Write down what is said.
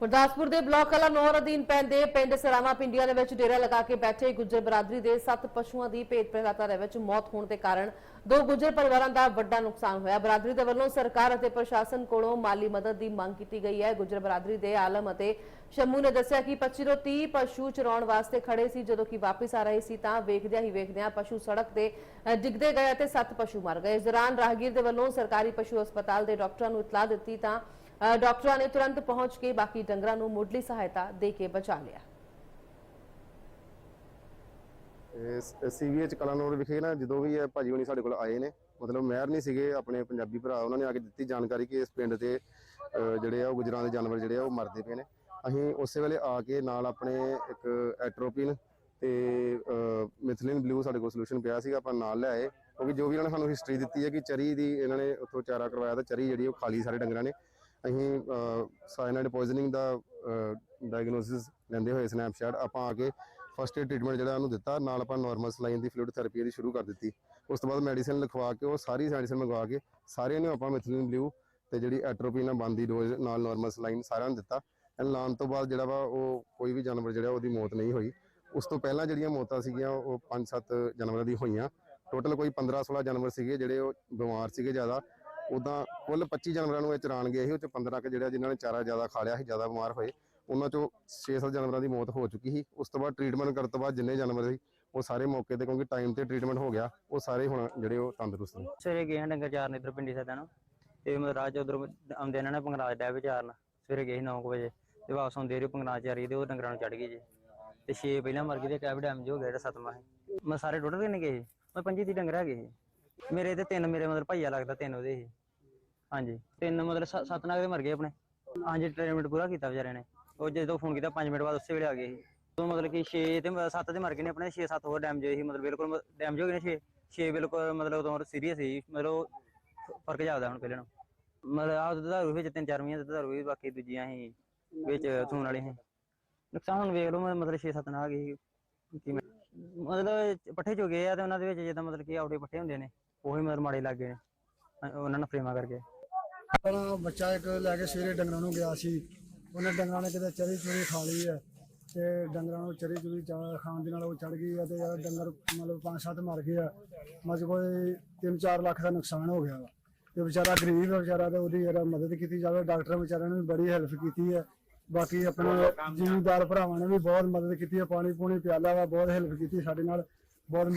ਗੁਰਦਾਸਪੁਰ ਦੇ ਬਲਾਕ ਕਲਾ ਨੌਰ ਅਧੀਨ ਪੈਂਦੇ ਪਿੰਡ ਸਰਾਵਾ ਪਿੰਡੀਆਂ ਦੇ ਵਿੱਚ ਡੇਰਾ ਲਗਾ ਕੇ ਬੈਠੇ ਗੁੱਜਰ ਬਰਾਦਰੀ ਦੇ ਸੱਤ ਪਸ਼ੂਆਂ ਦੀ ਭੇਤ ਪ੍ਰਗਾਤਾ ਦੇ ਵਿੱਚ ਮੌਤ ਹੋਣ ਦੇ ਕਾਰਨ ਦੋ ਗੁੱਜਰ ਪਰਿਵਾਰਾਂ ਦਾ ਵੱਡਾ ਨੁਕਸਾਨ ਹੋਇਆ। ਬਰਾਦਰੀ ਦੇ ਵੱਲੋਂ ਸਰਕਾਰ ਅਤੇ ਪ੍ਰਸ਼ਾਸਨ ਕੋਲੋਂ ਮਾਲੀ ਮਦਦ ਦੀ ਮੰਗ ਕੀਤੀ ਗਈ ਹੈ। ਗੁੱਜਰ ਬਰਾਦਰੀ ਦੇ ਆਲਮ ਅਤੇ ਸ਼ੰਮੂ ਨੇ ਦੱਸਿਆ ਕਿ 25 ਤੋਂ 30 ਪਸ਼ੂ ਚਰਾਉਣ ਵਾਸਤੇ ਖੜੇ ਸੀ। ਜਦੋਂ ਕਿ ਵਾਪਸ ਆ ਰਹੇ ਸੀ ਤਾਂ ਵੇਖਦਿਆਂ ਹੀ ਵੇਖਦਿਆਂ ਪਸ਼ੂ ਸੜਕ ਤੇ ਡਿੱਗਦੇ ਗਏ ਅਤੇ ਸੱਤ ਪਸ਼ੂ ਮਰ ਗਏ। ਇਸ ਦੌਰਾਨ ਰਾਹਗੀਰ ਦੇ ਵੱਲੋਂ ਸਰਕਾਰੀ ਪਸ਼ੂ ਹਸਪਤਾਲ ਦੇ ਡਾਕਟਰਾਂ ਨੂੰ ਇਤਲਾਹ ਦਿੱਤੀ ਤਾਂ ਡਾਕਟਰਾਂ ਨੇ ਤੁਰੰਤ ਪਹੁੰਚ ਕੇ ਬਾਕੀ ਡੰਗਰਾਂ ਨੂੰ ਮੁੱਢਲੀ ਸਹਾਇਤਾ ਦੇ ਕੇ ਬਚਾ ਲਿਆ। ਸੀਵੀਐਚ ਕਲਾਨੌਰ ਵਿਖੇ ਨਾ ਜਦੋਂ ਵੀ ਇਹ ਭਾਜੀ ਹੋਣੀ ਸਾਡੇ ਕੋਲ ਆਏ ਨੇ, ਮਤਲਬ ਮਹਿਰ ਨਹੀਂ ਸੀਗੇ, ਆਪਣੇ ਪੰਜਾਬੀ ਭਰਾ ਉਹਨਾਂ ਨੇ ਆ ਕੇ ਦਿੱਤੀ ਜਾਣਕਾਰੀ ਕਿ ਇਸ ਪਿੰਡ ਤੇ ਜਿਹੜੇ ਆ ਉਹ ਗੁਜਰਾਂ ਦੇ ਜਾਨਵਰ ਜਿਹੜੇ ਆ ਉਹ ਮਰਦੇ ਪਏ ਨੇ। ਅਸੀਂ ਉਸੇ ਵੇਲੇ ਆ ਕੇ ਨਾਲ ਆਪਣੇ ਇੱਕ ਐਟਰੋਪਿਨ ਤੇ ਮਿਥਲਿਨ ਬਲੂ ਸਾਡੇ ਕੋਲ ਸੋਲੂਸ਼ਨ ਪਿਆ ਸੀਗਾ, ਆਪਾਂ ਨਾਲ ਲੈ ਆਏ। ਕਿਉਂਕਿ ਜੋ ਵੀ ਇਹਨਾਂ ਨੇ ਸਾਨੂੰ ਹਿਸਟਰੀ ਦਿੱਤੀ ਹੈ ਕਿ ਚਰੀ ਦੀ ਇਹਨਾਂ ਨੇ ਉੱਥੋਂ ਚਾਰਾ ਕਰਵਾਇਆ ਤਾਂ ਚਰੀ ਜਿਹੜੀ ਉਹ ਖਾਲੀ ਸਾਰੇ ਡੰਗਰਾਂ ਨੇ। ਅਸੀਂ ਸਾਇਨਾਈਡ ਪੋਇਜ਼ਨਿੰਗ ਦਾ ਡਾਇਗਨੋਸਿਸ ਲੈਂਦੇ ਹੋਏ ਸਨੈਪਸ਼ਾਟ ਆਪਾਂ ਆ ਕੇ ਫਸਟ ਏਡ ਟ੍ਰੀਟਮੈਂਟ ਜਿਹੜਾ ਉਹਨੂੰ ਦਿੱਤਾ, ਨਾਲ ਆਪਾਂ ਨਾਰਮਲ ਸਲਾਈਨ ਦੀ ਫਲੂਇਡ ਥੈਰੇਪੀ ਦੀ ਸ਼ੁਰੂ ਕਰ ਦਿੱਤੀ। ਉਸ ਤੋਂ ਬਾਅਦ ਮੈਡੀਸਿਨ ਲਿਖਵਾ ਕੇ, ਉਹ ਸਾਰੀ ਮੈਡੀਸਿਨ ਮੰਗਵਾ ਕੇ, ਸਾਰਿਆਂ ਨੂੰ ਆਪਾਂ ਮਿਥਿਲਿਨ ਬਲੂ ਤੇ ਜਿਹੜੀ ਐਟਰੋਪੀਨ ਬੰਦੀ ਡੋਜ਼ ਨਾਲ ਨਾਰਮਲ ਸਲਾਈਨ ਸਾਰਿਆਂ ਨੂੰ ਦਿੱਤਾ। ਐਂਡ ਲਾਉਣ ਤੋਂ ਬਾਅਦ ਜਿਹੜਾ ਵਾ, ਉਹ ਕੋਈ ਵੀ ਜਾਨਵਰ ਜਿਹੜਾ, ਉਹਦੀ ਮੌਤ ਨਹੀਂ ਹੋਈ। ਉਸ ਤੋਂ ਪਹਿਲਾਂ ਜਿਹੜੀਆਂ ਮੌਤਾਂ ਸੀਗੀਆਂ, ਉਹ 5-7 ਜਾਨਵਰਾਂ ਦੀ ਹੋਈਆਂ। ਟੋਟਲ ਕੋਈ 15-16 ਜਾਨਵਰ ਸੀਗੇ, ਜਿਹੜੇ ਉਹ ਬਿਮਾਰ ਸੀਗੇ ਜ਼ਿਆਦਾ। ਉਦਾਂ ਕੁੱਲ 25 ਜਾਨਵਰਾਂ ਨੂੰ ਇਹ ਚਰਾਣ ਗਏ ਸੀ ਉਹ ਚ 15 ਕੁ ਜਿਹੜਾ ਜਿਨ੍ਹਾਂ ਨੇ ਚਾਰਾ ਜ਼ਿਆਦਾ ਖਾ ਲਿਆ ਸੀ, ਜ਼ਿਆਦਾ ਬਿਮਾਰ ਹੋਏ, ਉਹਨਾਂ ਚੋਂ 6-7 ਜਾਨਵਰਾਂ ਦੀ ਮੌਤ ਹੋ ਚੁੱਕੀ ਸੀ। ਉਸ ਤੋਂ ਬਾਅਦ ਟ੍ਰੀਟਮੈਂਟ ਕਰਨ ਤੋਂ ਬਾਅਦ ਜਿੰਨੇ ਜਾਨਵਰ ਸੀ, ਉਹ ਸਾਰੇ ਮੌਕੇ ਤੇ ਕਿਉਂਕਿ ਟਾਈਮ ਤੇ ਟ੍ਰੀਟਮੈਂਟ ਹੋ ਗਿਆ, ਉਹ ਸਾਰੇ ਹੁਣ ਜਿਹੜੇ ਉਹ ਤੰਦਰੁਸਤ ਨੇ। ਸਵੇਰੇ ਗਏ ਹਾਂ ਡੰਗਰ ਚਾਰਨ ਇੱਧਰ ਪਿੰਡੀ ਸਦਾ ਨੂੰ ਤੇ ਮਤਲਬ ਰਾਹ ਉਧਰ ਆਉਂਦੇ ਇਹਨਾਂ ਨੇ ਪੰਗਰਾਜ ਡੈਬ ਵਿੱਚ ਚਾਰਨ, ਸਵੇਰੇ ਗਏ ਸੀ 9 ਵਜੇ, ਤੇ ਵਾਪਸ ਆਉਂਦੇ ਰਹੇ ਪੰਗਰਾਜ ਚਾਰੀ ਤੇ ਉਹ ਡੰਗਰਾਂ ਨੂੰ ਚੜ ਗਏ ਜੀ। ਤੇ 6 ਪਹਿਲਾਂ ਮਰ ਗਏ ਤੇ ਕੈਬ ਡੈਮ ਹੋ ਗਿਆ ਜਿਹੜਾ ਸਤਮਾ ਸੀ। ਮੈਂ ਸਾਰੇ ਟੋਟਲ ਨੇ ਗਏ ਸੀ ਮੈਂ ਪੰਜੀ ਦੀ ਡੰਗਰ ਹੈਗੇ ਸੀ। ਮੇਰੇ ਤੇ ਤਿੰਨ ਮੇਰੇ ਮਤਲਬ ਭਾਈਆ ਲੱਗਦਾ, ਤਿੰਨ ਉਹਦੇ ਸੀ। ਹਾਂਜੀ। ਤਿੰਨ ਮਤਲਬ ਸ- ਸੱਤ ਨਾਗ ਦੇ ਮਰ ਗਏ ਆਪਣੇ। ਹਾਂਜੀ ਟ੍ਰੀਟਮੈਂਟ ਪੂਰਾ ਕੀਤਾ ਵਿਚਾਰਿਆਂ ਨੇ। ਉਹ ਜਦੋਂ ਫੋਨ ਕੀਤਾ 5 ਮਿੰਟ ਬਾਅਦ ਉਸੇ ਵੇਲੇ ਆ ਗਏ ਸੀ। ਉਹ ਮਤਲਬ ਕਿ 6 ਤੇ 7 ਤੇ ਮਰ ਗਏ ਨੇ ਆਪਣੇ 6 7 ਹੋਰ ਡੈਮੇਜ ਹੋਏ ਸੀ। ਮਤਲਬ ਬਿਲਕੁਲ ਡੈਮੇਜ ਹੋ ਗਏ ਨੇ 6 6 ਬਿਲਕੁਲ ਮਤਲਬ ਉਦੋਂ ਸੀਰੀਅਸ ਸੀ। ਮਤਲਬ ਫ਼ਰਕ ਜਾਪਦਾ ਹੁਣ ਪਹਿਲਾਂ ਨੂੰ ਮਤਲਬ ਆਹ ਦੁਧਾਰੂ ਵਿੱਚ ਤਿੰਨ ਚਾਰ ਮਹੀਨੇ ਦੁਧਾਰੂ ਵੀ ਬਾਕੀ ਦੂਜੀਆਂ ਸੀ, ਵਿੱਚ ਸੂਣ ਵਾਲੀ ਸੀ। ਨੁਕਸਾਨ ਹੁਣ ਵੇਖ ਲਓ, ਮ- ਮਤਲਬ 6 7 ਨਾ ਗਏ ਕੀ ਮੈਂ- ਮਤਲਬ ਪੱਠੇ ਚੋ ਆ ਤੇ ਉਹਨਾਂ ਦੇ ਵਿੱਚ ਜਿੱਦਾਂ ਮਤਲਬ ਕਿ ਆਉੜੇ ਪੱਠੇ ਹੁੰਦੇ ਨੇ, ਉਹੀ ਮਤਲਬ ਮਾੜੇ ਲੱਗ ਗਏ ਨੇ। ਅ- ਉਹਨਾਂ ਨੂੰ ਫਰੇਮਾ ਕਰਕੇ। ਪਹਿਲਾਂ ਬੱਚਾ ਇੱਕ ਲੈ ਕੇ ਸਵੇਰੇ ਡੰਗਰਾਂ ਨੂੰ ਗਿਆ ਸੀ। ਉਹਨੇ ਡੰਗਰਾਂ ਨੇ ਕਿਤੇ ਚਰੀ ਚੁਰੀ ਖਾ ਲਈ ਹੈ ਤੇ ਡੰਗਰਾਂ ਨੂੰ ਚਰੀ ਚੁਰੀ ਖਾਣ ਦੇ ਨਾਲ ਉਹ ਚੜ ਗਈ ਹੈ ਤੇ ਯਾਰ ਡੰਗਰ ਮਤਲਬ ਪੰਜ ਸੱਤ ਮਰ ਗਏ ਆ। ਮਤਲਬ ਕੋਈ 3-4 ਲੱਖ ਦਾ ਨੁਕਸਾਨ ਹੋ ਗਿਆ ਵਾ। ਤੇ ਵਿਚਾਰਾ ਗਰੀਬ ਹੈ ਵਿਚਾਰਾ ਤੇ ਉਹਦੀ ਯਾਰ ਮਦਦ ਕੀਤੀ ਜਾਵੇ ਡਾਕਟਰ ਵਿਚਾਰਿਆਂ ਨੇ ਬੜੀ ਹੈਲਪ ਕੀਤੀ ਹੈ। ਬਾਕੀ ਆਪਣੇ ਜ਼ਿਮੀਂਦਾਰ ਭਰਾਵਾਂ ਨੇ ਵੀ ਬਹੁਤ ਮਦਦ ਕੀਤੀ ਹੈ ਪਾਣੀ ਪੂਣੀ ਪਿਆਲਾ ਵਾ ਬਹੁਤ ਹੈਲਪ ਕੀਤੀ ਸਾਡੇ ਨਾਲ ਬਹੁਤ